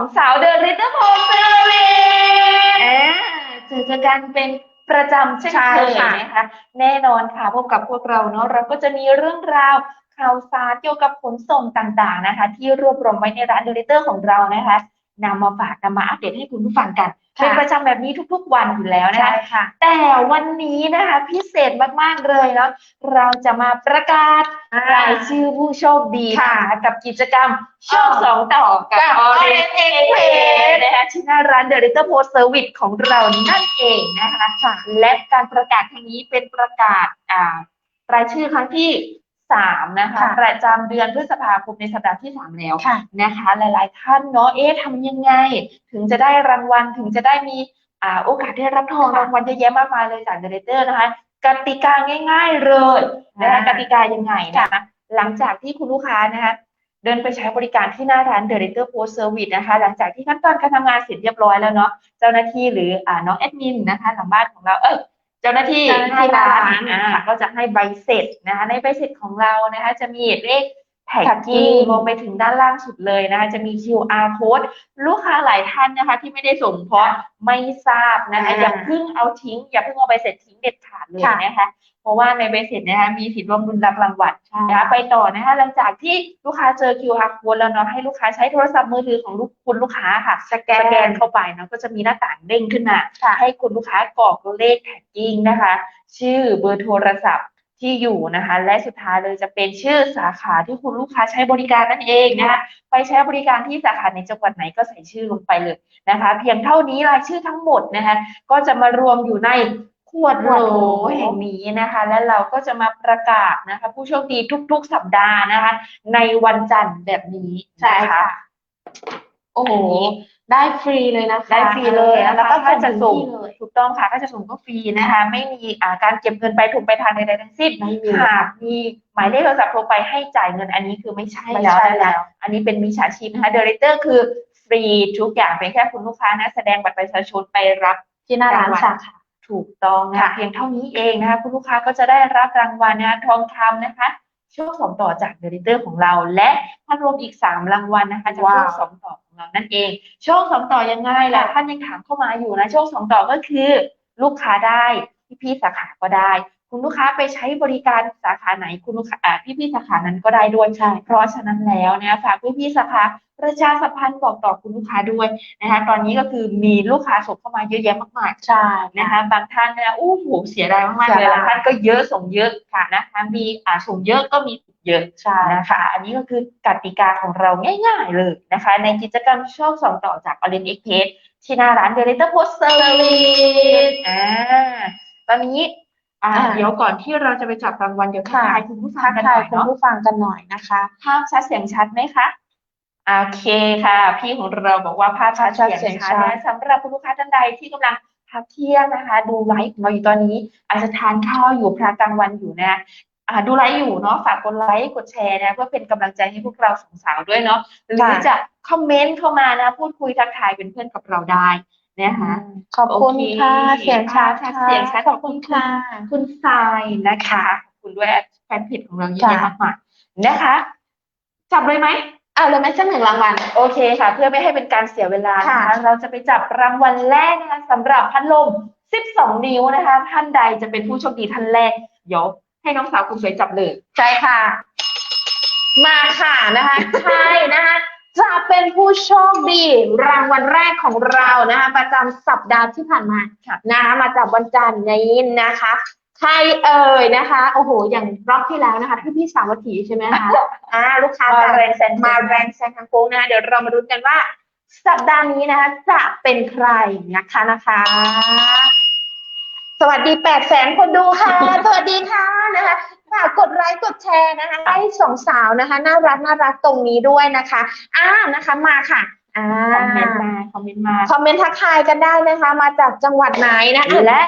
สองสาวเดอะริตเติ้ลโพเซอร์เลยเจอเจอกันเป็นประจำเช่นใช่เคยค่ะนะคะ แน่นอนค่ะพบกับพวกเราเนาะเราก็จะมีเรื่องราวข่าวสารเกี่ยวกับขนส่งต่างๆนะคะ ที่รวบรวมไว้ในร้านเดลิเตอร์ของเรานะคะ นำมาฝากนำมาอัปเดตให้คุณผู้ฟังกันค่ะเป็นประจำแบบนี้ทุกๆวันอยู่แล้วนะคะใช่ค่ะแต่วันนี้นะคะพิเศษมากๆเลยเนาะเราจะมาประกาศรายชื่อผู้โชคดีค่ะนะคะกับกิจกรรมโชคอ๋อสองต่อกับกับ Orange Orange Express นะคะที่หน้าร้าน The Little Post Service ของเรานั่นเองนะคะค่ะและการประกาศครั้งนี้เป็นประกาศอ่ารายชื่อครั้งที่ สามนะคะ ค่ะประจำเดือนพฤษภาคมในสัปดาห์ที่สามแล้วค่ะ นะคะ หลาย ๆ ท่านเนาะเอ๊ะทำยังไง ถึงจะได้รางวัลถึงจะได้มีอ่าโอกาสได้รับทองค่ะ รางวัลเยอะแยะมากมายเลยจากเดเรเตอร์นะคะกติกาง่าย ๆ เลยนะคะอ่ากติกายังไงนะคะหลังจากที่คุณลูกค้านะคะเดินไปใช้บริการที่หน้าร้าน The r e t e r Post Service นะคะ หลังจากที่ขั้นตอนการทำงานเสร็จเรียบร้อยแล้วเนาะเจ้าหน้าที่หรืออ่าน้องแอดมินนะคะหลังบ้านของเราเออ เจ้าหน้าที่เจ้าหน้าที่หน้าร้านร้านอ่าค่ะก็จะให้ใบเสร็จนะคะในใบเสร็จของเรานะคะจะมีเลข แท็กกิ้ Tagging งลงไปถึงด้านล่างสุดเลยนะคะจะมี QR code ลูกค้าหลายท่านนะคะ ที่ไม่ได้ส่งเพราะไม่ทราบนะคะอ่าอย่าเพิ่งเอาทิ้ง อย่าเพิ่งเอาใบเสร็จทิ้งเด็ดขาดเลยค่ะนะคะ เพราะว่าในใบเสร็จนะคะมีสิทธิ์ร่วมรุนรับรางวัลนะคะไปต่อนะคะหลังจากที่ลูกค้าเจอ QR code แล้วเนาะให้ลูกค้าใช้โทรศัพท์มือถือของลูกคุณลูกค้าค่ะสแกนเข้าไปเนาะก็จะมีหน้าต่างเด้งขึ้นมาค่ะให้คุณลูกค้ากรอกตัวเลขแท็กกิ้งนะคะ ชื่อเบอร์โทรศัพท์ ที่อยู่นะคะ และสุดท้ายเลยจะเป็นชื่อสาขาที่คุณลูกค้าใช้บริการนั่นเองนะคะไปใช้บริการที่สาขาในจังหวัดไหนก็ใส่ชื่อลงไปเลยนะคะ เพียงเท่านี้รายชื่อทั้งหมดนะคะ ก็จะมารวมอยู่ในขวดโหลแห่งนี้นะคะ และเราก็จะมาประกาศนะคะ ผู้โชคดีทุกๆสัปดาห์นะคะ ในวันจันทร์แบบนี้ใช่ค่ะ โอ้โห ได้ฟรีเลยนะคะได้ฟรีเลยนะคะแล้วก็ถ้าจะส่งที่เลยถูกต้องค่ะถ้าจะส่งก็ฟรีนะคะ ไม่มีอ่าการเก็บเงินไปถูกไปทางใดๆทั้งสิ้นไม่มีหากมีหมายเลขโทรศัพท์โทรไปให้จ่ายเงินอันนี้คือไม่ใช่ไม่แล้วใช่นะแล้คะวอันนี้เป็นมิจฉาชีพนะคะเดเรเตอร์คือฟรีทุกอย่างเป็นแค่คุณลูกค้านะแสดงบัตรประชาชนไปรับที่หน้าร้านรางวัลสาขาถูกต้องนะคะค่ะเพียงเท่านี้เองนะคะคุณลูกค้าก็จะได้รับรางวัลนะคะทองคำนะคะโชคสองต่อจากเดลิเตอร์ของเรา และถ้ารวมอีกสามรางวัลนะคะจากโชคสองต่อของ เรานั่นเองโชคสองต่อยังไงล่ะท่านยังถามเข้ามาอยู่นะโชคสองต่อก็คือ ลูกค้าได้พี่พี่ๆสาขาก็ได้ คุณลูกค้าไปใช้บริการสาขาไหนคุณลูกค้าอ่าพี่พี่ๆสาขานั้นก็ได้ด้วยใช่ เพราะฉะนั้นแล้วเนี่ยฝากพี่พี่ๆสาขาประชาสัมพันธ์บอกต่อคุณลูกค้าด้วยนะคะตอนนี้ก็คือมีลูกค้าส่งเข้ามาเยอะแยะมากมายใช่นะคะบางท่านนะอู้หูเสียดายมากๆเสีเลยยดายบางท่านก็เยอะส่งเยอะค่ะนะคะมีอ่าส่งเยอะก็มีส่งเยอะใช่นะคะอันนี้ก็คือกติกาของเราง่าย ๆ เลยนะคะ ในกิจกรรมโชคสองต่อจาก Orange Express ที่หน้าร้าน The Letter Post Service อ่าตอนนี้ อ่าอ่า เดี๋ยวก่อนที่เราจะไปจับรางวัลเดี๋ยวทักค่ะทายคุณผู้ฟัทังกกันหทาน่ยอยคุณเนาะผู้ฟังกันหน่อยนะคะภาพชัดเสียงชัดไหมคะ โอเคค่ะ พี่ของเราบอกว่าภาพชัดภาพชัดเสียงชัดเสียงชัดนะสำหรับคุณลูกค้าท่านใดที่กำลังพักเที่ยงนะคะ ดูไลฟ์ของเราอยู่ตอนนี้ อาจจะทานข้าวอยู่พระกลางวันอยู่นะอ่าดูไลฟ์อยู่เนาะฝากกดไลค์กดแชร์นะเพื่อเป็นกำลังใจให้พวกเราสองสาวด้วยเนาะหรือค่ะ จะคอมเมนต์เข้ามานะ พูดคุยทักทายเป็นเพื่อนกับเราได้ นะคะขอบคุณค่ะโอเคเสียงชัดค่ะค่ะเสียงชัดขอบคุณค่ะ คุณทรายนะคะขอบคุณด้วยแฟนเพจของเราเยอะแยะค่ะมากมายนะคะจับเลยไหมเอาเลยไหมสักหนึ่งรางวัลโอเคค่ะ เพื่อไม่ให้เป็นการเสียเวลานะคะค่ะเราจะไปจับรางวัลแรกนะคะสำหรับพัดลม12 นิ้วนะคะ ท่านใดจะเป็นผู้โชคดีท่านแรกเดี๋ยวให้น้องสาวคุณสวยจับเลยใช่ค่ะ มาค่ะนะคะ ใช่นะคะ จะเป็นผู้โชคดีรางวัลแรกของเรานะคะประจำสัปดาห์ที่ผ่านมาค่ะนะคะมาจากวันจันทร์นี้นะคะใครเอ่ยนะคะ โอ้โห อย่างรอบที่แล้วนะคะที่พี่สาวัตถีใช่ไหมคะอ่าลูกค้ามาจะแรงแซงมาแรงแซงทางโค้งนะคะเดี๋ยวเรามาดูกันว่า สัปดาห์นี้นะคะ จะเป็นใครนะคะนะคะ สวัสดีแปดแสนคนดูค่ะ สวัสดีค่ะนะคะ ฝากกดไลค์กดแชร์นะคะให้สองสาวนะคะ น่ารักน่ารักตรงนี้ด้วยนะคะอ่านะคะมาค่ะอ่าคอมเมนต์มาคอมเมนต์มาคอมเมนต์ทักทายกันได้นะคะ มาจากจังหวัดไหนนะคะและ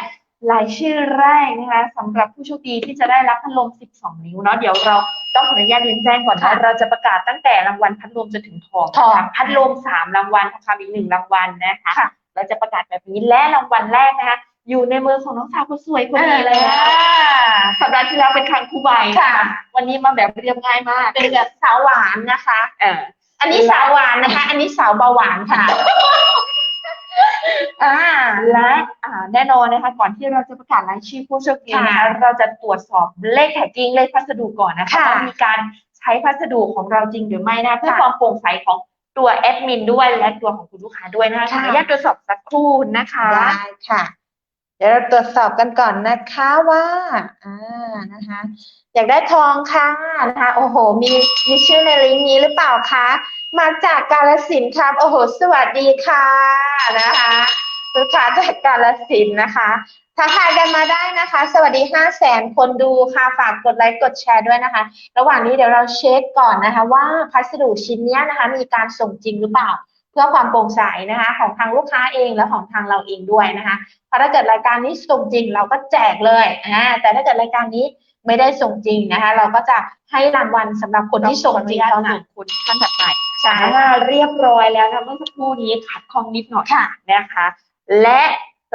รายชื่อแรกนะคะสำหรับผู้โชคดีที่จะได้รับพัดลม 12 นิ้วเนาะเดี๋ยวเราต้องขออนุญาตเรียนแจ้งก่อนค่ะนะเราจะประกาศตั้งแต่รางวัลพัดลมจนถึงทองทองนะคะพัดลม3รางวัลทองคำอีกหนึ่งรางวัลนะคะค่ะเราจะประกาศแบบนี้และรางวัลแรกนะคะ อยู่ในมือของน้องสาวคนสวยคนนี้เลยนะสัปดาห์ที่แล้วเป็นครั้งคู่ใบค่ะ วันนี้มาแบบเรียบง่ายมาก เป็นแบบสาวหวานนะคะเอออันนี้สาวหวานนะคะ อันนี้สาวเบาหวานค่ะอ่าและอ่าแน่นอนนะคะ ก่อนที่เราจะประกาศรายชื่อผู้โชคดีนะคะค่ะเราจะตรวจสอบเลขแท็กกิ้งเลขพัสดุก่อนนะคะค่ะว่ามีการใช้พัสดุของเราจริงหรือไม่นะเพื่อค่ะความโปร่งใสของตัวแอดมินด้วยและตัวของคุณลูกค้าด้วยนะคะขอค่ะอนุญาตตรวจสอบสักครู่นะคะได้ค่ะ เดี๋ยวเราตรวจสอบกันก่อนนะคะว่าอ่านะคะ อยากได้ทองค่ะนะคะ โอ้โห มีมีชื่อในลิงก์นี้หรือเปล่าคะ มาจากกาลสินครับโอ้โห สวัสดีค่ะนะคะลูกค้าจากกาลสินนะคะทักทายกันมาได้นะคะ สวัสดีห้าแสนคนดูค่ะ ฝากกดไลค์กดแชร์ด้วยนะคะ ระหว่างนี้เดี๋ยวเราเช็คก่อนนะคะ ว่าพัสดุชิ้นนี้นะคะ มีการส่งจริงหรือเปล่า เพื่อความโปร่งใสนะคะ ของทางลูกค้าเองและของทางเราเองด้วยนะคะเพราะถ้าเกิดรายการนี้ส่งจริงเราก็แจกเลยอ่าแต่ถ้าเกิดรายการนี้ไม่ได้ส่งจริงนะคะ เราก็จะให้รางวัลสำหรับคนที่ส่งจริงเท่านั้นคุณท่านถัดไปใช่อ่าเรียบร้อยแล้วนะเมื่อสักครู่นี้ขัดข้องนิดหน่อยค่ะนะคะ และ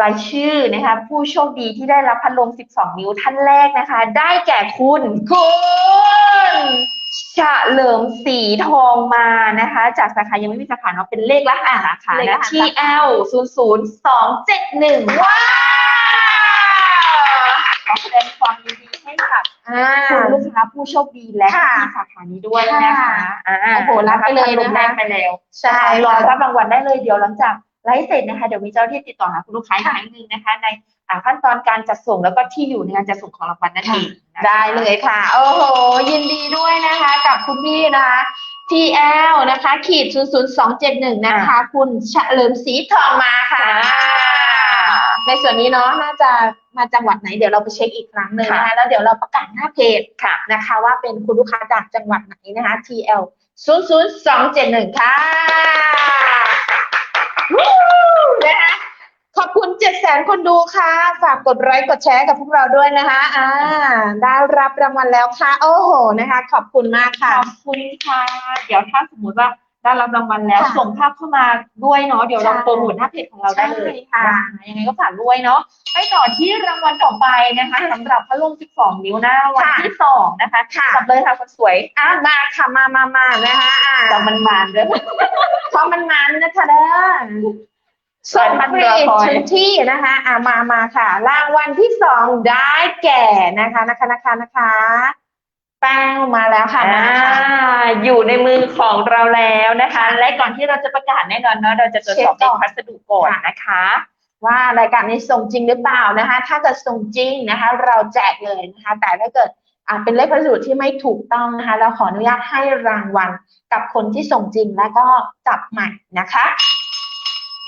รายชื่อนะคะ ผู้โชคดีที่ได้รับพัดลม 12 นิ้วท่านแรกนะคะ ได้แก่คุณคุณเฉลิมสีทองมานะคะ จากสาขายังไม่มีสาขาเนาะเป็นเลขรหัสสาขาเลขรนะหัสที่ L 0 0 2 7 1ว้าวขอแสดงความยินดีให้กับอ่าคุณลูกค้าผู้โชคดีและค่ะที่สาขานี้ด้วยนะคะอ่าโอ้โหรับไปเลยนะคะแรกไปแล้วใช่รอค่ะรับรางวัลได้เลยเดี๋ยวหลังจาก ไลฟ์เสร็จนะคะเดี๋ยวมีเจ้าหน้าที่ติดต่อหาคุณลูกค้าอีกครั้งหนึ่งนะคะ ในอ่าขั้นตอนการจัดส่งแล้วก็ที่อยู่ในการจัดส่งของรางวัลนั่นเองนะคะได้เลยค่ะ โอ้โห ยินดีด้วยนะคะ กับคุณพี่นะคะ TL นะคะ ขีด 00271 นะคะ คุณเฉลิมศรีทองมาค่ะ ในส่วนนี้เนาะน่าจะมาจังหวัดไหนเดี๋ยวเราไปเช็คอีกครั้งหนึ่งนะคะ แล้วเดี๋ยวเราประกาศหน้าเพจค่ะนะคะ ว่าเป็นคุณลูกค้าจากจังหวัดไหนนะคะ TL 00271 ค่ะวู้นะคะ ข อบคุณเจ็ดแสนคนดูค่ะ ฝากกดไลค์กดแชร์กับพวกเราด้วยนะคะ อ่า ได้รับรางวัลแล้วค่ะ โอ้โหนะคะ ขอบคุณมากขค่ะอบคุณค่ะ เดี๋ยวถ้าสมมุติว่าได้รับรางวัลแล้ว ค่ะส่งภาพเข้ามาด้วยเนาะเดี๋ยวเราใช่โปรโมทหน้าเพจของเราได้เลยใช่ค่ะนยังไงก็ฝากด้วยเนาะไปต่อที่รางวัลต่อไปนะคะสำหรับพัดลม12 นิ้วหน้าวันค่ะ ที่สองนะคะค่ะจับเลยค่ะคนสวยอะมาค่ะมามามานะคะอ่าจับมันมาด้วยเพราะมันมันนะคะเด้อ ส่งฟรีรอคอยทุกที่นะคะอ่ามามาค่ะ รางวัลที่สองได้แก่นะคะนะคะนะคะนะคะแป้งมาแล้วค่ะมาอ่าค่ะอยู่ในมือของเราแล้วนะคะ และก่อนที่เราจะประกาศแน่นอนเนาะเราจะตรวจสอบเช็คก่ในอนพัสดุก่อนนะคะ ว่ารายการนี้ส่งจริงหรือเปล่านะคะ ถ้าเกิดส่งจริงนะคะ เราแจกเลยนะคะ แต่ถ้าเกิดอ่าเป็นเลขพัสดุที่ไม่ถูกต้องนะคะ เราขออนุญาตให้รางวัลกับคนที่ส่งจริงแล้วก็จับใหม่นะคะ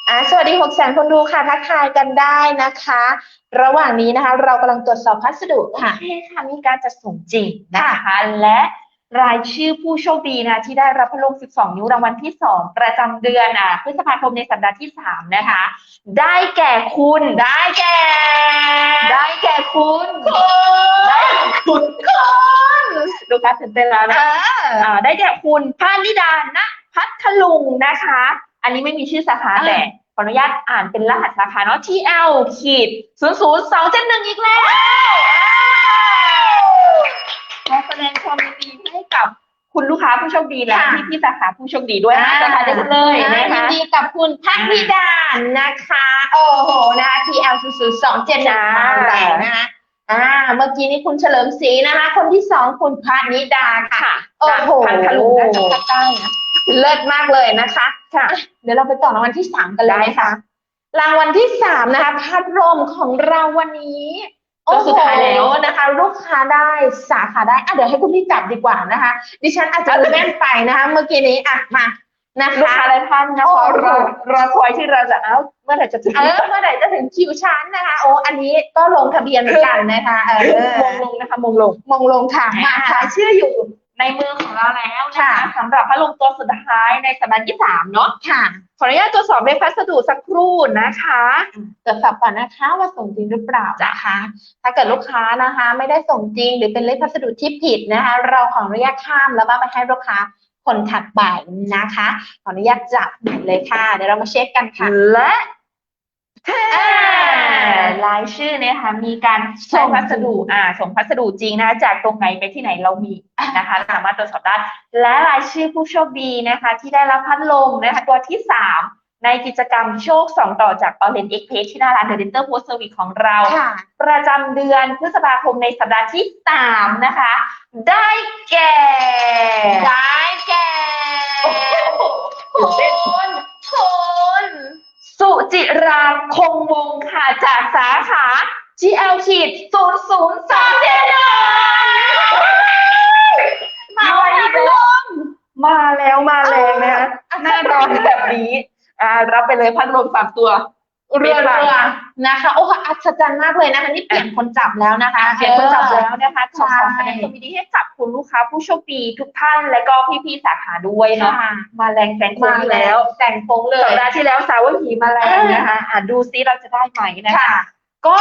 อ่าสวัสดีหกแสนคนดูค่ะ ทักทายกันได้นะคะ ระหว่างนี้นะคะ เรากำลังตรวจสอบพัสดุโอค่ะเคค่ะมีการจัดส่งจริงนะคะ และรายชื่อผู้โชคดีนะที่ได้รับพัดลม 12 นิ้วรางวัลที่ 2 ประจำเดือนอะพฤษภาคมในสัปดาห์ที่ 3 นะคะ ได้แก่คุณ ได้แก่ ได้แก่คุณคุณได้คุณคุณลูกค้าตื่นเต้นแล้วเอนะออ่าได้แก่คุณพานิดาณพัทลุงนะคะ อันนี้ไม่มีชื่อสาขาอ่าแต่ขออนุญาตอ่านเป็นรหัสสาขาเนาะ TL ขีด00271อีกแล้วขอแสดงความยินดีให้กับคุณลูกค้าผู้โชคดีและค่ะพี่พี่ๆสาขาผู้โชคดีด้วยนะอ่าสาขาเดียวกันเลยอ่านะยินคะดีกับคุณพัฒนิดานะคะ โอ้โหนะคะ TL 0 0 2 7จ้า1มาแล้วนะคะอ่า เมื่อกี้นี้คุณเฉลิมศรีนะคะ คนที่สองคุณพัฒนิดาค่ะค่ะ โอ้โหพัทลุงนะภาคใต้นะเลิศมากเลยนะคะค่ะอะ เดี๋ยวเราไปต่อรางวัลที่สามกันเลยได้นะค่ะคะรางวัลที่สามนะคะพัดลมของเราวันนี้ตัวสุดท้ายแล้วโอ้โหนะคะ ลูกค้าได้สาขาได้อะเดี๋ยวให้คุณพี่จับดีกว่านะคะ ดิฉันอาจจะแม่นไปนะคะ เมื่อกี้นี้อะมานะลูกคะค้าหลายท่านนะโอ้คะโหรอรอคอยที่เราจะเอ้าเมื่อไหร่จะถึงเออเมื่อไหร่จะถึงคิวชั้นนะคะโอ้อันนี้ก็ลงทะเบียนเหมือนกันนะคะเออมงลงนะคะมงลงมงลงค่ะมามาค่ะค่ะชื่ออยู่ ในมือของเราแล้วนะคะค่ะสำหรับพัดลมตัวสุดท้ายในสัปดาห์ที่สามเนาะค่ะ ขออนุญาตตรวจสอบในพัสดุสักครู่นะคะตรวจสอบก่อนนะคะว่าส่งจริงหรือเปล่านะคะ ถ้าเกิดลูกค้านะคะ ไม่ได้ส่งจริงหรือเป็นเลขพัสดุที่ผิดนะคะ เราขออนุญาตข้ามแล้วก็ไปให้ลูกค้าคนถัดไปนะคะ ขออนุญาตจับเลยค่ะ เดี๋ยวเรามาเช็คกันค่ะและอ่า รายชื่อเนี่ยค่ะมีการส่ส่งงพัสดุอ่าส่งพัสดุจริงนะคะจากตรงไหนไปที่ไหนเรามีนะคะสามารถตรวจสอบได้ และรายชื่อผู้โชคดีนะคะ ที่ได้รับพัดลมนะคะตัวที่สามในกิจกรรมโชคสองต่อจาก Orange X Page ที่หน้าร้าน The Dental Post Service ของเราค่ะประจำเดือนพฤษภาคมในสัปดาห์ที่สามนะคะ ได้แก่ ได้แก่โอ้โหคุณคุณ สุจิราคงวงศ์ค่ะ จากสาขา GL ขีดศูนย์ศูนย์สามเจ็ดหนึ่งมาอีกแล้วมาแล้วมาแรงนะคะหน้านอนแบบนี้ อ่า รับไปเลยพัดลมสามตัว เรือเรือนะคะ โอ้โหอัศจรรย์มากเลยนะคะนี่เปลี่ยนคนจับแล้วนะคะเขียนคนจับแล้วนะคะขใช่อขอแสดงความยินดีให้กับคุณลูกค้าผู้โชคดีทุกท่านและก็พี่ๆสาขาด้วยเนาะค่ะมาแรงแซงโค้งมาที่แล้แล้ววแต่งโค้งเลยสัปดาห์ที่แล้วสาวหีมาแรงนะคะอะดูซิเราจะได้ไหมนะคะค่ะก็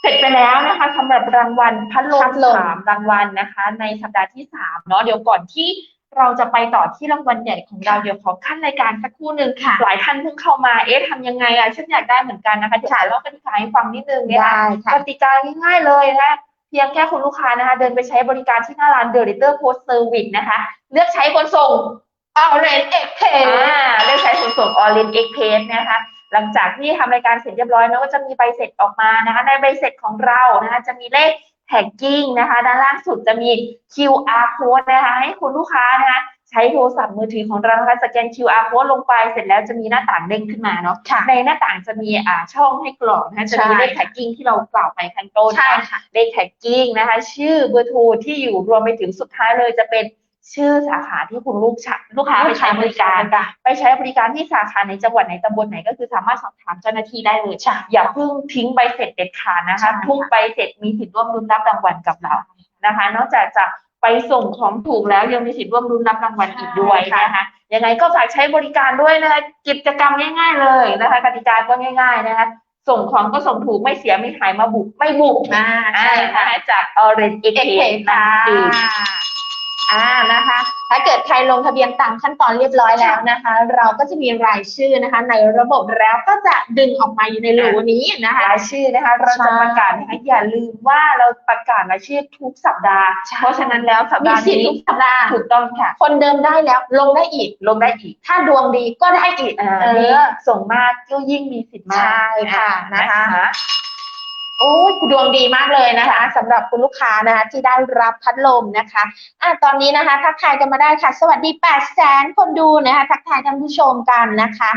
เสร็จไปแล้วนะคะสำหรับรางวัลพัดลพัมดลมสามรางวัลนะคะ ในสัปดาห์ที่สามเนาะเดี๋ยวก่อนที่ เราจะไปต่อที่รางวัลใหญ่ของเราเดี๋ยวขอขั้นรายการสักครู่หนึ่งค่ะ หลายท่านเพิ่งเข้ามาเอ๊ะทำยังไงอะฉันอยากได้เหมือนกันนะคะเดี๋ยวขอเล่ากติกาให้ฟังนิดนึงนะคะได้ค่ะกติกาง่ายๆเลยนะเพียงแค่คุณลูกค้านะคะ เดินไปใช้บริการที่หน้าร้าน The Letter Post Service นะคะ เลือกใช้ขนส่งเอาเรนเอ็กเพอ่าเลือกใช้ขนส่ง Orange Express นะคะหลังจากที่ทำรายการเสร็จเรียบร้อยแล้วก็จะมีใบเสร็จออกมานะคะ ในใบเสร็จของเรานะคะจะมีเลข แท็กกิ้งนะคะ ด้านล่างสุดจะมี QR code นะคะ ให้คุณลูกค้านะคะใช้โทรศัพท์มือถือของเรานะคะสแกน QR code ลงไปเสร็จแล้วจะมีหน้าต่างเด้งขึ้นมาเนาะค่ะในหน้าต่างจะมีอ่าช่องให้กรอกนะคะจะมีใช่เลขแท็กกิ้งที่เรากล่าวไปข้างต้นใช่เนาะค่ะเลขแท็กกิ้งนะคะ ชื่อเบอร์โทรที่อยู่รวมไปถึงสุดท้ายเลยจะเป็น ชื่อสาขาที่คุณลูกชะลูกค้าไปใช้บริการ ไปใช้บริการที่สาขาในจังหวัดไหนตำบลไหนก็คือสามารถสอบถามเจ้าหน้าที่ได้เลยใช่อย่าเพิ่งทิ้งใบเสร็จเด็ดขาดนะใช่คะค่ะทุกใบเสร็จมีสิทธิ์ร่วมรุ้นรับรางวัลกับเรานะคะ นอกจากจะไปส่งของถูกแล้วยังมีสิทธิ์ร่วมรุ้นรับรางวัลอีกด้วยนะคะยังไงก็ฝากใช้บริการด้วยนะคะกิจกรรมง่าย ๆ เลยนะคะกติกาก็ง่าย ๆนะคะส่งของก็ส่งถูกไม่เสียไม่หายมาบุกไม่บุกอ่าอ่าใช่ค่ะนะคะจาก Orange เอ็ก X เพค่ะ อ่านะคะ ถ้าเกิดใครลงทะเบียนตามขั้นตอนเรียบร้อยแล้วนะคะ เราก็จะมีรายชื่อนะคะ ในระบบแล้วก็จะดึงออกมาอยู่ในโหลนี้นะคะรายชื่อนะคะเราจะประกาศนะคะอย่าลืมว่าเราประกาศรายชื่อทุกสัปดาห์ใช่เพราะฉะนั้นแล้วสัปมีดาห์สิทธิ์นี้ทุกสัปดาห์ถูกต้องค่ะ คนเดิมได้แล้วลงได้อีกลงได้อีก ถ้าดวงดีก็ได้อีกอ่าเอมีอส่งมากก็ยิ่งมีสิทธิ์มากใช่ค่ะอ่านะคะ โอ้ยดวงดีมากเลยนะคะสำหรับคุณลูกค้านะคะ ที่ได้รับพัดลมนะคะอะตอนนี้นะคะ ทักทายกันมาได้ค่ะ สวัสดี8แสนคนดูนะคะ ทักทายท่านผู้ชมกันนะคะ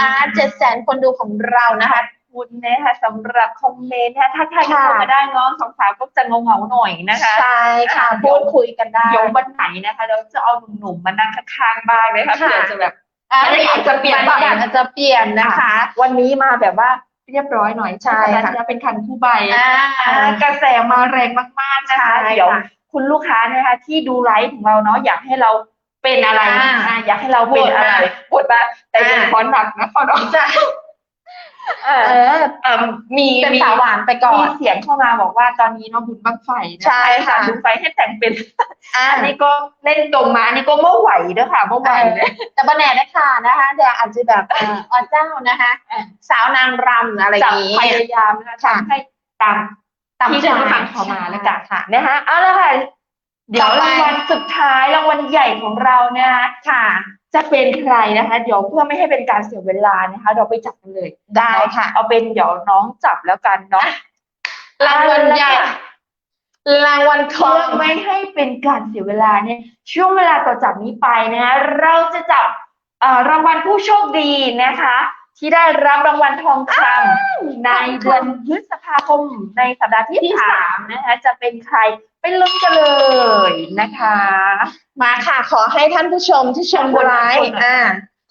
อ่าเจ็ดแสนคนดูของเรานะคะคุณนะคะสำหรับคอมเมนต์นะคะถ้าใครค่ะเข้ามาได้น้องสองสาวก็จะเงาเงาๆหน่อยนะคะใช่ค่ะอ่าพูดคุยกันได้เดี๋ยววันไหนนะคะเราจะเอาหนุ่มๆมานั่งข้างๆบ้างเลยค่ะค่ะเผื่อจะแบบอะบรรยากาศจะเปลี่ยนไปบรรยากาศอาจจะเปลี่ยนนะคะ วันนี้มาแบบว่า เรียบร้อยหน่อยใช่สัปดาห์ค่ะที่แล้วเป็นคันคู่ใบอ่าอ่ากระแสมาแรงมากๆนะคะใช่เดี๋ยวค่ะคุณลูกค้านะคะที่ดูไลฟ์ของเราเนาะอยากให้เราเป็นอะไรอ่าอ่าอยากให้เราเป็นอะไรโหวตมาบทมาแต่อยังอ่าขอหนักนะขอหนักจะ เอเอออเอ่อมีเป็นมีสาวหวานไปก่อมีน เสียงเข้ามาบอกว่าตอนนี้เนาะบุญบังไฟนะใช่ค่ะ บุญไฟให้แต่งเป็น อ่า อันนี้ก็เล่นตรงมาอันนี้ก็เมื่อไหวเด้อค่ะเมื่อไหวเลย แต่บนแหน่นะคะนะคะเดี๋ยวอาจจะแบบเอ่ออเจ้านะคะอ่าสาวนางรำอะไรอจะย่างนี้ พยายามนะคะค่ะ ทำให้ตามตามที่ใจท่านผู้ฟังเขามาแล้วกันค่ะนะคะเอาละค่ะ เดี๋ยวต่อไปรางวัลสุดท้ายรางวัลใหญ่ของเรานะคะค่ะ จะเป็นใครนะคะ เดี๋ยวเพื่อไม่ให้เป็นการเสียเวลานะคะ เราไปจับกันเลย ได้ค่ะ เอาเป็นเดี๋ยวน้องจับแล้วกันเนาะรางวัลใหญ่รางวัลทอเพื่องไม่ให้เป็นการเสียเวลาเนี่ย ช่วงเวลาต่อจากนี้ไปนะคะเราจะจับเอ่อรางวัลผู้โชคดีนะคะ ที่ได้รับรางวัลทองคำในเดือนพฤษภาคมในสัปดาห์ที่ที่สาสามมนะคะจะเป็นใครไปลุ้นกันเลยนะคะ มาค่ะ ขอให้ท่านผู้ชมที่ชมขอบคุณไลฟ์ขอบคุณอ่า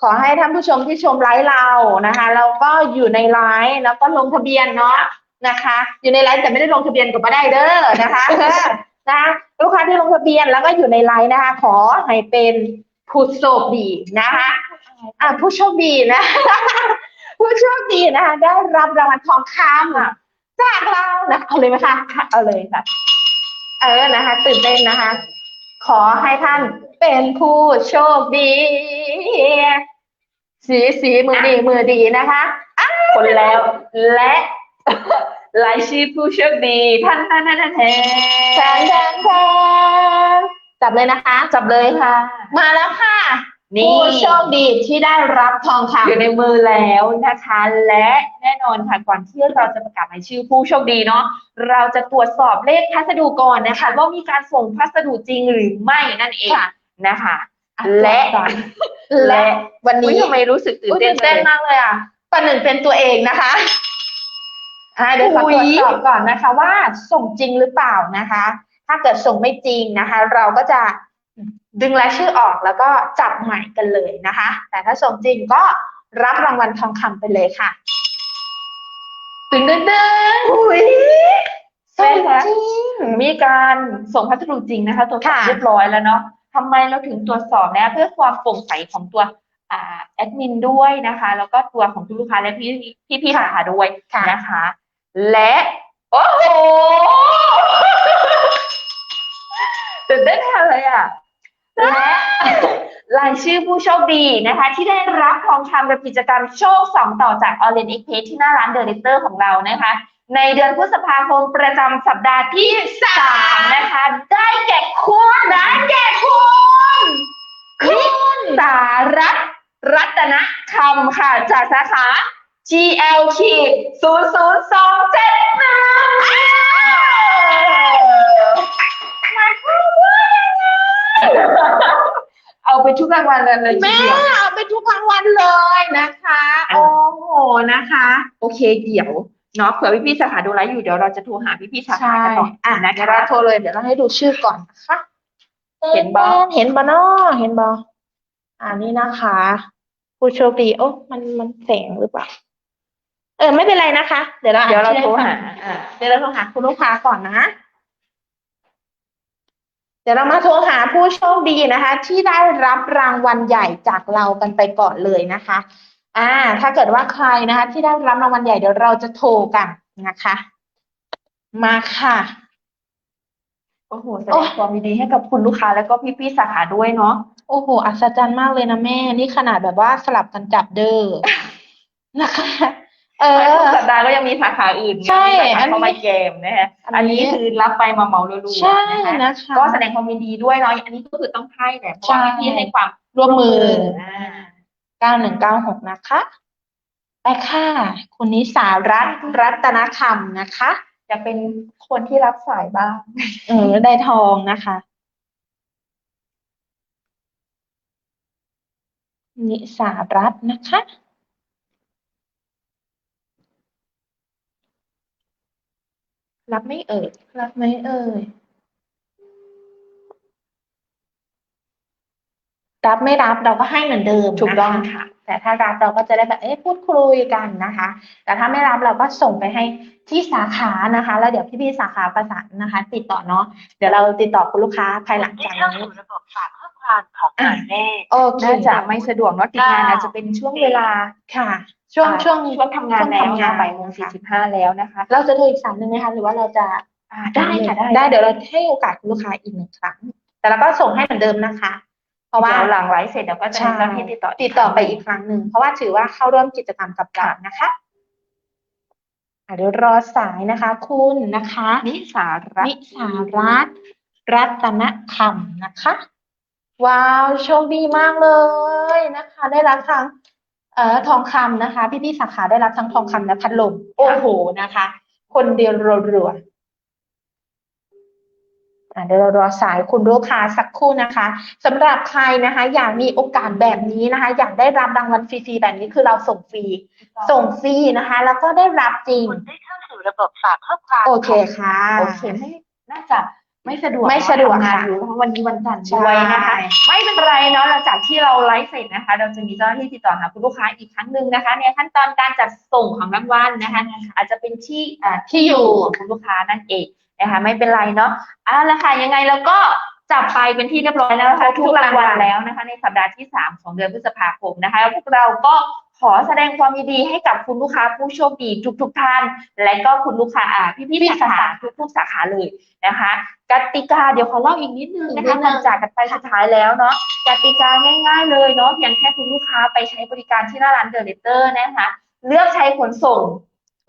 ขอให้ท่านผู้ชมที่ชมไลฟ์เรานะคะแล้วก็อยู่ในไลฟ์แล้วก็ลงทะเบียนเนาะนะคะ อยู่ในไลฟ์แต่ไม่ได้ลงทะเบียนก็ไม่ได้เด้อนะคะนะคะลูกค้าที่ลงทะเบียนแล้วก็อยู่ในไลน์นะคะ ขอให้เป็นผู้โชคดีนะคะ อ่าผู้โชคดีนะ ผู้โชคดีนะคะได้รับรางวัลทองคำจากเรานะเอาเลยไหมคะเอาเลยค่ะเออนะคะตื่นเต้นนะคะ ขอให้ท่านเป็นผู้โชคดี สีสีมือดีมือดีนะคะอ่าคนแล้วและรายชื่อผู้โชคดีท่านท่านท่านท่านแทแทนแทนแทนจับเลยนะคะ จับเลยค่ะ มาแล้วค่ะ นี่ผู้โชคดีที่ได้รับทองคำอยู่ในมือแล้วนะคะ และแน่นอนค่ะก่อนที่เราจะประกาศรายชื่อผู้โชคดีเนาะเราจะตรวจสอบเลขพัสดุก่อนนะคะ ว่ามีการส่งพัสดุจริงหรือไม่นั่นเองค่ะนะคะอะและก่อนและวันอุ๊ยนี้ทำไมรู้สึกตื่นอุ๊ยเต้ตื่นนเต้นเลยมากเลยอะประหนึ่งเป็นตัวเองนะคะอ่าเดี๋ยวขออุ๊ตรวยจสอบก่อนนะคะ ว่าส่งจริงหรือเปล่านะคะ ถ้าเกิดส่งไม่จริงนะคะ เราก็จะ ดึงรายชื่อออกแล้วก็จับใหม่กันเลยนะคะ แต่ถ้าส่งจริงก็รับรางวัลทองคำไปเลยค่ะตึงดึงดึงอุ๊ยส่งแม่คะจริงมีการส่งพัสดุจริงนะคะตรวจสอบค่ะเรียบร้อยแล้วเนาะทำไมเราถึงตรวจสอบนะเพื่อความโปร่งใสของตัวอ่าแอดมินด้วยนะคะ แล้วก็ตัวของคุณลูกค้าและพี่พี่พี่สาขาด้วยค่ะนะคะ และโอ้โหตื่นเต้นแทนเลยอะ และรายชื่อผู้โชคดีนะคะ ที่ได้รับทองคำกับกิจกรรมโชคสองต่อจากออเรนเอ็กเพที่หน้าร้านเดอะเลเตอร์ของเรานะคะ ในเดือนพฤษภาคมประจำสัปดาห์ที่สามนะคะ ได้แก่คุณได้แก่คุณคุณสารัตรัตนคำค่ะ จากสาขา GL ขีดศูนย์ศูนย์สองเจ็ดหนึ่ง เอาไปทุกรางวัลเลยทีแม่เดียว เอาไปทุกรางวัลเลยนะคะ อะ โอ้โหนะคะ โอเคเดี๋ยวเนาะเผื่อพี่ๆสาขาดูไลฟ์อยู่เดี๋ยวเราจะโทรหาพี่ๆสาขาใช่กันหน่อยอะนะเดี๋ยวคะเราโทรเลย เดี๋ยวเราให้ดูชื่อก่อนนะคะเห็นบ่ เห็นบอเนาะเห็นบออ่านี่นะคะ ผู้โชคดีโอ้มันมันแสงหรือเปล่า เออ ไม่เป็นไรนะคะ เดี๋ยวเราอ่นเดี๋ยวเราชื่อโทรให้หาฟังอ่าเดี๋ยวเราโทรหาคุณลูกค้าก่อนนะ เดี๋ยวเรามาโทรหาผู้โชคดีนะคะ ที่ได้รับรางวัลใหญ่จากเรากันไปก่อนเลยนะคะ อ่า ถ้าเกิดว่าใครนะคะ ที่ได้รับรางวัลใหญ่เดี๋ยวเราจะโทรกันนะคะ มาค่ะโอ้โหแสดงความยินดีให้กับคุณลูกค้าแล้วก็พี่ๆสาขาด้วยเนาะโอ้โหอัศจรรย์มากเลยนะแม่ นี่ขนาดแบบว่าสลับกันจับเด้อนะคะเอทุ กอสัปดาห์ก็ยังมีสาขาอื่นใช่มีสาอัขานนี้เข้ามาเกมนะฮะอัอันนนี้นี้คือรับไปมาเหมารัวใช่ๆนะคะนะคะก็แสดงความยินดีด้วยเนาะอันนี้ก็คือต้องให้แหละเพราะว่าใช่พี่ๆให้ความร่วมมืออ่าเก้าหนึ่งเก้าหกนะคะไปค่ะคุณนิสารัตน์รัตนคำนะคะ จะเป็นคนที่รับสายบ้างเออได้ทองนะคะนิสารัตน์นะคะ รับไม่เอ่ย รับไหมเอ่ย รับไม่รับเราก็ให้เหมือนเดิมถูกต้องนะคะค่ะ แต่ถ้ารับเราก็จะได้แบบเอ๊ะพูดคุยกันนะคะ แต่ถ้าไม่รับเราก็ส่งไปให้ที่สาขานะคะ แล้วเดี๋ยวพี่ๆสาขาประสานนะคะ ติดต่อเนาะเดี๋ยวเราติดต่อคุณลูกค้าภายหลังจากเข้านี้ สู่ระบบฝากข้อความของหมายเลข โอเคน่าจะไม่สะดวกเนาะติดงานเก้าอาจจะเป็นช่วงเวลาค่ะ ช่วงอ่าช่วงช่วงทำงานแล้วช่วงทำงานะนบ่ายโมงค่ะสี่สิบห้าแล้วนะคะ เราจะโทรอีกสายหนึ่งไหมคะหรือว่าเราจะอ่าได้ค่ะได้ได้เดี๋ยวเราให้โอกาสคุณลูกค้าอีกหนึ่งครั้ง แต่เราก็ส่งให้เหมือนเดิมนะคะ เพราะว่าเดี๋ยวหลังไลฟ์เสร็จเดี๋ยวก็จะใช่มีเจ้าหน้าที่ติดต่อติดต่อไปอีกครั้งหนึ่งเพราะว่าถือว่าเข้าร่วมกิจกรรมกับเรานะคะอะเดี๋ยวรอสายนะคะ คุณนะคะ นิสารัตนิน์สารัตน์รัตนคำนะคะ ว้าวโชคดีมากเลยนะคะ ได้รับทั้งเอ่อทองคำนะคะ พี่ๆสาขาได้รับทั้งทองคำและพัดลมโอ้โหนะคะ คนเดียวรัวๆอะเดี๋ยวเรารอสายคุณลูกค้าสักครู่นะคะสำหรับใครนะคะ อยากมีโอกาสแบบนี้นะคะ อยากได้รับรางวัลฟรีๆแบบนี้คือเราส่งฟรี ส่งฟรีนะคะ แล้วก็ได้รับจริงคุณได้เข้าสู่ระบบฝากข้อความโอเคค่ะโอเคไม่น่าจะ ไม่สะดวกไม่สะดวกทำงานค่ะอยู่เพราะวันนี้วันจันทร์ใช่ด้วยนะคะ ไม่เป็นไรเนาะหลังจากที่เราไลฟ์เสร็จนะคะ เราจะมีเจ้าหน้าที่ติดต่อหาคุณลูกค้าอีกครั้งหนึ่งนะคะ ในขั้นตอนการจัดส่งของรางวัลนะคะ อาจจะเป็นที่อ่าที่อยู่ของคุณลูกค้านั่นเองนะคะ ไม่เป็นไรเนาะเอาละค่ะยังไงเราก็จับไปเป็นที่เรียบร้อยแล้วนะคะทุกรางวัลแล้วนะคะ ในสัปดาห์ที่สามของเดือนพฤษภาคมนะคะพวกเราก็ ขอแสดงความยินดีให้กับคุณลูกค้าผู้โชคดีทุกๆท่าน และก็คุณลูกค้าอ่าพี่ๆสาขาทุกๆสาขาเลยนะคะกติกาเดี๋ยวขอเล่าอีกนิดนึงนะคะก่อนจากกันไปสุดท้ายแล้วเนาะกติกาง่าย ๆ เลยเนาะเพียงแค่คุณลูกค้าไปใช้บริการที่หน้าร้านเดอะเลเตอร์นะคะเลือกใช้ขนส่ง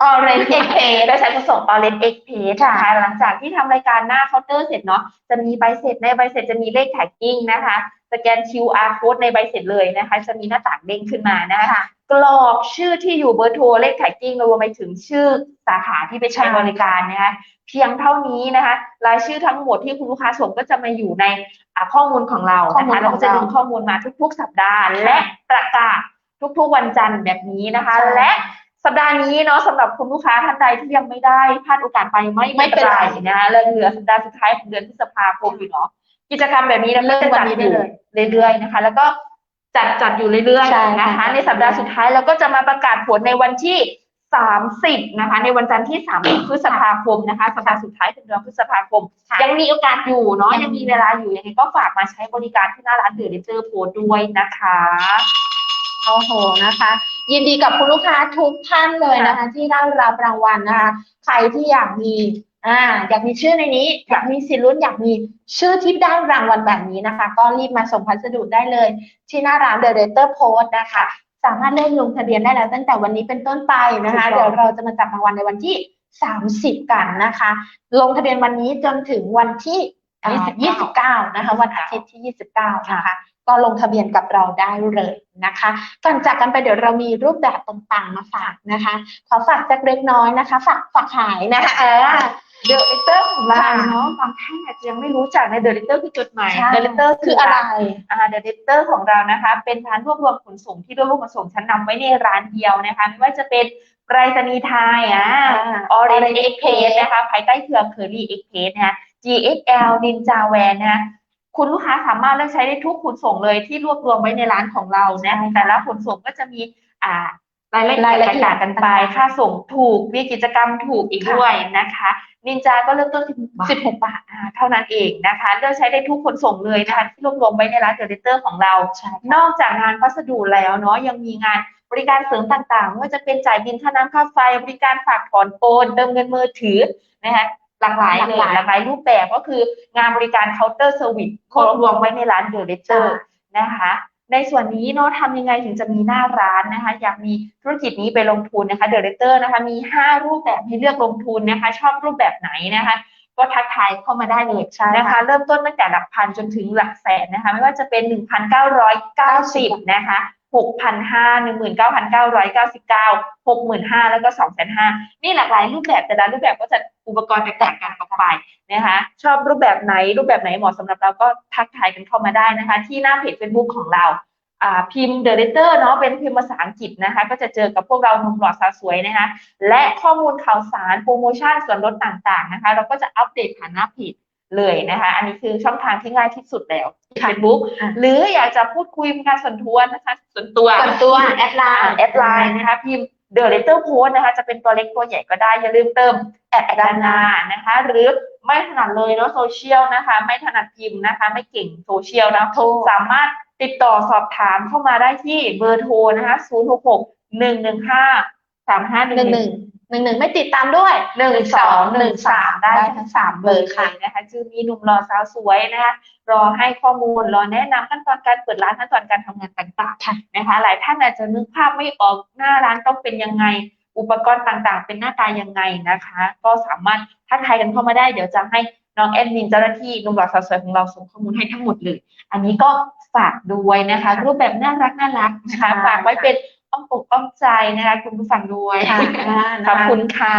Orange Express และใช้ขนส่ง Orange Express นะคะหลังจากที่ทำรายการหน้าเคาน์เตอร์เสร็จเนาะจะมีใบเสร็จในใบเสร็จจะมีเลข tagging นะคะ สแกน QR code ในใบเสร็จเลยนะคะ จะมีหน้าต่างเด้งขึ้นมานะคะค่ะกรอกชื่อที่อยู่เบอร์โทรเลข tagging รวมไปถึงชื่อสาขาที่ไปใช้บริการนะคะเพียงเท่านี้นะคะรายชื่อทั้งหมดที่คุณลูกค้าส่งก็จะมาอยู่ในอ่าข้อมูลของเราข้อนะมูลคะเราของก็จะเราดึงข้อมูลมาทุก ๆ สัปดาห์ และประกาศทุกๆวันจันทร์แบบนี้นะคะใช่และสัปดาห์นี้เนาะสำหรับคุณลูกค้าท่านใดที่ยังไม่ได้พลาดโอกาสไปไม่ไม่เป็นไรนะคะและเหลือสัปดาห์สุดท้ายของเดือนพฤษภาคมอยู่เนาะ กิจกรรมแบบนี้เราก็จะจัดอยู่เรื่อยๆนะคะ แล้วก็จัดจัดอยู่เรื่อยใช่ๆนะคะค่ะในสัปดาห์สุดท้ายเราก็จะมาประกาศผลในวันที่ 30 นะคะ ในวันจันทร์ที่ 30 พฤษภาคมนะคะ สัปดาห์สุดท้ายเป็นเดือนพฤษภาคมค่ะยังมีโอกาสอยู่เนาะยัยังงมีมีเวลาอยู่ยังไงก็ฝากมาใช้บริการที่หน้าร้านเดอะเจอร์โพสด้วยนะคะโอ้โหนะคะ ยินดีกับคุณลูกค้าทุกท่านเลยนะคะ ที่ได้รับรางวัลนะคะ ใครที่อยากมี อ่าอยากมีชื่อในนี้ อยากมีสิทธิ์ลุ้นอยากมีชื่อที่ได้รางวัลแบบนี้นะคะ ก็รีบมาส่งพัสดุได้เลย ที่หน้าร้าน The r a t e r Post นะคะ สามารถเริ่มลงทะเบียนได้แล้วตั้งแต่วันนี้เป็นต้นไปนะคะถูกต้องเดี๋ยวเราจะมาจับรางวัลในวันที่ 30 กันนะคะ ลงทะเบียนวันนี้จนถึงวันที่อ่า29 นะคะ วันอาทิตย์ที่ 29 นะคะก็ลงทะเบียนกับเราได้เลยนะคะ ก่อนจากกันไปเดี๋ยวเรามีรูปแบบต่างๆมาฝากนะคะ ขอฝากสักเล็กน้อยนะคะ ฝากฝากขายนะคะเออ เดอะเลเตอร์ของเราค่ะเนาะบางท่านอาจจะยังไม่รู้จักในเดอะเลเตอร์คือจดหมายใช่เดอะเลเตอร์คืออะไรอ่าเดอะเลเตอร์ของเรานะคะ เป็นร้านรวบรวมขนส่งที่รวบรวมขนส่งชั้นนำไว้ในร้านเดียวนะคะไม่ว่าจะเป็นไปรษณีย์ไทยอ่าออเรน Orange เอ็กเพสนะคะภายใต้เครือเคอรี่เอ็กเพสนะคะ GXL Ninja Van นะคะคุณลูกค้าสามารถเลือกใช้ได้ทุกขนส่งเลยที่รวบรวมไว้ในร้านของเรานะใช่ค่ะแต่ละขนส่งก็จะมีอ่า รายละเอียดรายละเอียดต่างกันไปต่างๆค่าส่งถูก มีกิจกรรมถูกอีกค่ะด้วยนะคะ นินจาก็เริ่มต้นที่สิบหกบาทอ่าเท่านั้นเองนะคะ เลือกใช้ได้ทุกขนส่งเลยนะคะที่รวบรวมไว้ในร้านเดลิเตอร์ของเราใช่นอกจากงานพัสดุแล้วเนาะ ยังมีงานบริการเสริมต่างๆ ไม่ว่าจะเป็นจ่ายบินค่าน้ำค่าไฟ บริการฝากถอนโอนเติมเงินมือถือนะคะหลากหลายเลยหลากหลายหลากหลายรูปแบบก็คืองานบริการเคาน์เตอร์เซอร์วิสครบรวมไว้ในร้านเดอะเลเตอร์นะคะ ในส่วนนี้เนาะทำยังไงถึงจะมีหน้าร้านนะคะ อยากมีธุรกิจนี้ไปลงทุนนะคะเดอะเลเตอร์นะคะมี 5 รูปแบบให้เลือกลงทุนนะคะ ชอบรูปแบบไหนนะคะ ก็ทักทายเข้ามาได้เลยใช่ค่ะนะคะ เริ่มต้นตั้งแต่หลักพันจนถึงหลักแสนนะคะ ไม่ว่าจะเป็น 1,990 นะคะ 6,500 19,999 65,000 แล้วก็ 2,500นี่หลากหลายรูปแบบแต่ละรูปแบบก็จะอุปกรณ์แตกต่างกันออกไปนะคะชอบรูปแบบไหนรูปแบบไหนเหมาะสำหรับเราก็ทักทายกันเข้ามาได้นะคะ ที่หน้าเพจ Facebook ของเราพิมพ์ The Letter เนาะเป็นพิมพ์ภาษาอังกฤษนะคะ ก็จะเจอกับพวกเราหนุ่มหล่อสาวสวยนะคะ และข้อมูลข่าวสารโปรโมชั่นส่วนลดต่างๆนะคะ เราก็จะอัปเดตผ่านหน้าเพจ เลยนะคะ อันนี้คือช่องทางที่ง่ายที่สุดแล้วที่ค่ะ Facebook อะหรืออยากจะพูดคุยเป็นการส่วนตัวนะคะส่วนตัวส่วนตัวแอดไลอ่าน์แอดไลน์นะคะพิมพ์ The Letter Post นะคะจะเป็นตัวเล็กตัวใหญ่ก็ได้ อย่าลืมเติมแอดด้านหน้านะคะ หรือไม่ถนัดเลยเนาะโซเชียลนะคะ ไม่ถนัดพิมพ์นะคะ ไม่เก่งโซเชียลนะโทรสามารถติดต่อสอบถามเข้ามาได้ที่เบอร์โทรนะคะ 0 6 6 1 1 5 3 5 หนึ่ง1หนึ่งหนึ่งหนึ่งไม่ติดตามด้วยหนึ่งสองหนึ่งสามได้ได้ทั้ทั้งงสาสามมเบเบออร์ร์ค่ะค่ะนะคะจะมีหนุ่มรอสาวสวยนะคะรอให้ข้อมูลรอแนะนำขั้นตอนการเปิดร้านขั้นตอนการทำงานต่างค่ะๆนะคะ หลายท่านอาจจะนึกภาพไม่ออกหน้าร้านต้องเป็นยังไง อุปกรณ์ต่างๆ เป็นหน้าตายังไงนะคะ ก็สามารถทักทายกันเข้ามาได้เดี๋ยวจะให้น้องแอดมินเจ้าหน้าที่หนุ่มรอสาวสวยของเราส่งข้อมูลให้ทั้งหมดเลย อันนี้ก็ฝากด้วยนะคะ รูปแบบน่ารักน่ารักนะคะใช่ฝากไว้เป็น อ้อมอกอ้อมใจนะคะคุณผู้ฟังด้วยค่ะขอบคุณค่ะ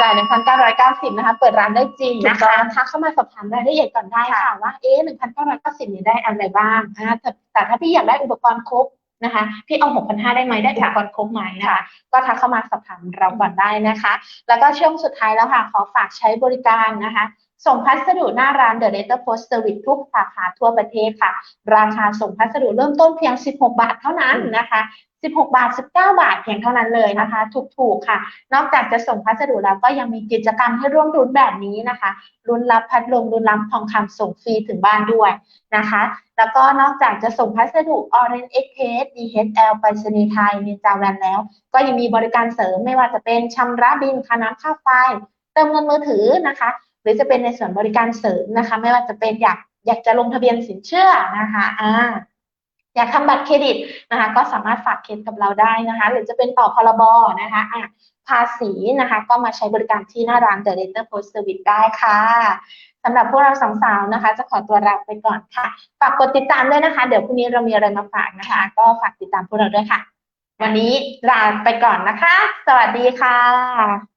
จ่าย1,990นะคะ เปิดร้านได้จริงถูนะกต้คะองทักเข้ามาสอบถามรายละเอียดก่อนได้ค่ะว่าเอ๊ะ1,990เนี่ยได้อะไรบ้างอ่าแต่แต่ถ้าพี่อยากได้อุปกรณ์ครบนะคะพี่เอา 6,500 ได้ไหมได้อุปกรณ์ครบไหมนะคะ ก็ทักเข้ามาสอบถามเราก่อนได้นะคะ แล้วก็ช่วงสุดท้ายแล้วค่ะ ขอฝากใช้บริการนะคะ ส่งพัสดุหน้าร้าน The Letter Post Service ทุกสาขาทั่วประเทศค่ะ ราคาส่งพัสดุเริ่มต้นเพียง 16 บาทเท่านั้นนะคะ 16 บาท 19 บาทเพียงเท่านั้นเลยนะคะ ถูกๆค่ะ นอกจากจะส่งพัสดุแล้วก็ยังมีกิจกรรมให้ร่วมรุ้นแบบนี้นะคะรุ้นรับพัดลมรุ้นรับทองคำส่งฟรีถึงบ้านด้วยนะคะ แล้วก็นอกจากจะส่งพัสดุ Orange Express DHL ไปรษณีย์ไทยมีจาแวนแล้ว ก็ยังมีบริการเสริมไม่ว่าจะเป็นชำระบินค่าน้ำค่าไฟ เติมเงินมือถือนะคะ หรือจะเป็นในส่วนบริการเสริมนะคะ ไม่ว่าจะเป็นอยากอยากจะลงทะเบียนสินเชื่อนะคะอ่าอยากทำบัตรเครดิตนะคะ ก็สามารถฝากเคสกับเราได้นะคะ หรือจะเป็นต่อพรบนะคะอะภาษีนะคะ ก็มาใช้บริการที่หน้าร้าน The Letter Post Service ได้ค่ะสำหรับพวกเราสองสาวนะคะ จะขอตัวลาไปก่อนค่ะ ฝากกดติดตามด้วยนะคะ เดี๋ยวพรุ่งนี้เรามีอะไรมาฝากนะคะ ก็ฝากติดตามพวกเราด้วยค่ะ วันนี้ลาไปก่อนนะคะ สวัสดีค่ะ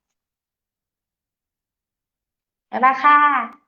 บ๊ายบายค่ะ